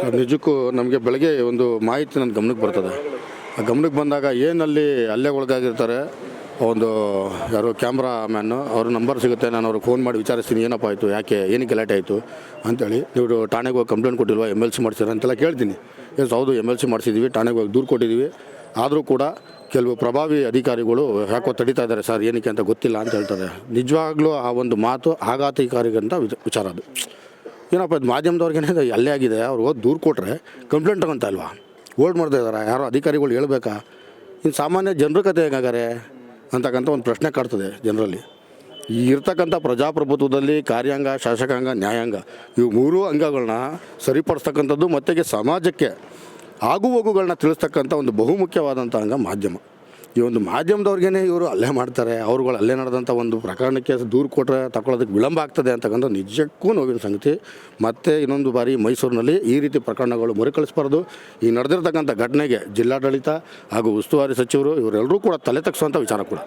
Sir, ನಿಜಕ್ಕೂ ನಮಗೆ ಬೆಳಗ್ಗೆ ಒಂದು ಮಾಹಿತಿ ನನ್ನ ಗಮನಕ್ಕೆ ಬರ್ತದೆ. ಆ ಗಮನಕ್ಕೆ ಬಂದಾಗ ಏನಲ್ಲಿ ಅಲ್ಲೇ ಒಳಗಾಗಿರ್ತಾರೆ, ಒಂದು ಯಾರು ಕ್ಯಾಮ್ರಾ ಮ್ಯಾನು, ಅವ್ರ ನಂಬರ್ ಸಿಗುತ್ತೆ, ನಾನು ಅವ್ರಿಗೆ ಫೋನ್ ಮಾಡಿ ವಿಚಾರಿಸ್ತೀನಿ, ಏನಪ್ಪ ಆಯಿತು, ಯಾಕೆ, ಏನಕ್ಕೆ ಗಲಾಟೆ ಆಯಿತು ಅಂತೇಳಿ. ನೀವು ಠಾಣೆಗೆ ಹೋಗಿ ಕಂಪ್ಲೇಂಟ್ ಕೊಟ್ಟಿಲ್ವಾ ಎಂ ಎಲ್ ಸಿ ಮಾಡ್ತೀರ ಅಂತೆಲ್ಲ ಕೇಳ್ತೀನಿ. ಎಸ್ ಹೌದು ಎಂ ಎಲ್ ಸಿ ಮಾಡಿಸಿದ್ದೀವಿ ಠಾಣೆಗೆ ಹೋಗಿ ದೂರು ಕೊಟ್ಟಿದ್ದೀವಿ ಆದರೂ ಕೂಡ ಕೆಲವು ಪ್ರಭಾವಿ ಅಧಿಕಾರಿಗಳು ಯಾಕೋ ತಡಿತಾ ಇದ್ದಾರೆ, ಸರ್, ಏನಕ್ಕೆ ಅಂತ ಗೊತ್ತಿಲ್ಲ ಅಂತ ಹೇಳ್ತಾರೆ. ನಿಜವಾಗ್ಲೂ ಆ ಒಂದು ಮಾತು ಆಘಾತಕಾರಿಗಂತ ವಿಚ- ವಿಚಾರ ಅದು. ಏನಪ್ಪ, ಇದು ಮಾಧ್ಯಮದವ್ರಿಗೇನೆ ಅಲ್ಲೇ ಆಗಿದೆ. ಅವ್ರು ಹೋಗಿ ದೂರು ಕೊಟ್ಟರೆ ಕಂಪ್ಲೇಂಟ್ ತಗೊಂತ ಅಲ್ವಾ ಹೋಲ್ಡ್ ಮಾಡ್ತಾ ಇದ್ದಾರೆ ಯಾರೋ ಅಧಿಕಾರಿಗಳು ಹೇಳ್ಬೇಕಾ? ಇನ್ನು ಸಾಮಾನ್ಯ ಜನರ ಕತೆ ಹೇಗಾಗಾರೆ? ಅಂತಕ್ಕಂಥ ಒಂದು ಪ್ರಶ್ನೆ ಕಾಡ್ತದೆ ಜನರಲ್ಲಿ. ಈ ಇರ್ತಕ್ಕಂಥ ಪ್ರಜಾಪ್ರಭುತ್ವದಲ್ಲಿ ಕಾರ್ಯಾಂಗ, ಶಾಸಕಾಂಗ, ನ್ಯಾಯಾಂಗ, ಇವು ಮೂರೂ ಅಂಗಗಳನ್ನ ಸರಿಪಡಿಸ್ತಕ್ಕಂಥದ್ದು ಮತ್ತೆಗೆ ಸಮಾಜಕ್ಕೆ ಆಗು ಹೋಗುಗಳನ್ನ ತಿಳಿಸ್ತಕ್ಕಂಥ ಒಂದು ಬಹುಮುಖ್ಯವಾದಂಥ ಅಂಗ ಮಾಧ್ಯಮ. ಈ ಒಂದು ಮಾಧ್ಯಮದವ್ರಿಗೇನೆ ಇವರು ಅಲ್ಲೇ ಮಾಡ್ತಾರೆ, ಅವ್ರುಗಳು ಅಲ್ಲೇ ನಡೆದಂಥ ಒಂದು ಪ್ರಕರಣಕ್ಕೆ ದೂರು ಕೊಟ್ಟರೆ ತಗೊಳ್ಳೋದಕ್ಕೆ ವಿಳಂಬ ಆಗ್ತದೆ ಅಂತಕ್ಕಂಥ ನಿಜಕ್ಕೂ ನೋವಿನ ಸಂಗತಿ. ಮತ್ತೆ ಇನ್ನೊಂದು ಬಾರಿ ಮೈಸೂರಿನಲ್ಲಿ ಈ ರೀತಿ ಪ್ರಕರಣಗಳು ಮರುಕಳಿಸಬಾರ್ದು. ಈ ನಡೆದಿರ್ತಕ್ಕಂಥ ಘಟನೆಗೆ ಜಿಲ್ಲಾಡಳಿತ ಹಾಗೂ ಉಸ್ತುವಾರಿ ಸಚಿವರು ಇವರೆಲ್ಲರೂ ಕೂಡ ತಲೆ ತಗ್ಸುವಂಥ ವಿಚಾರ ಕೂಡ.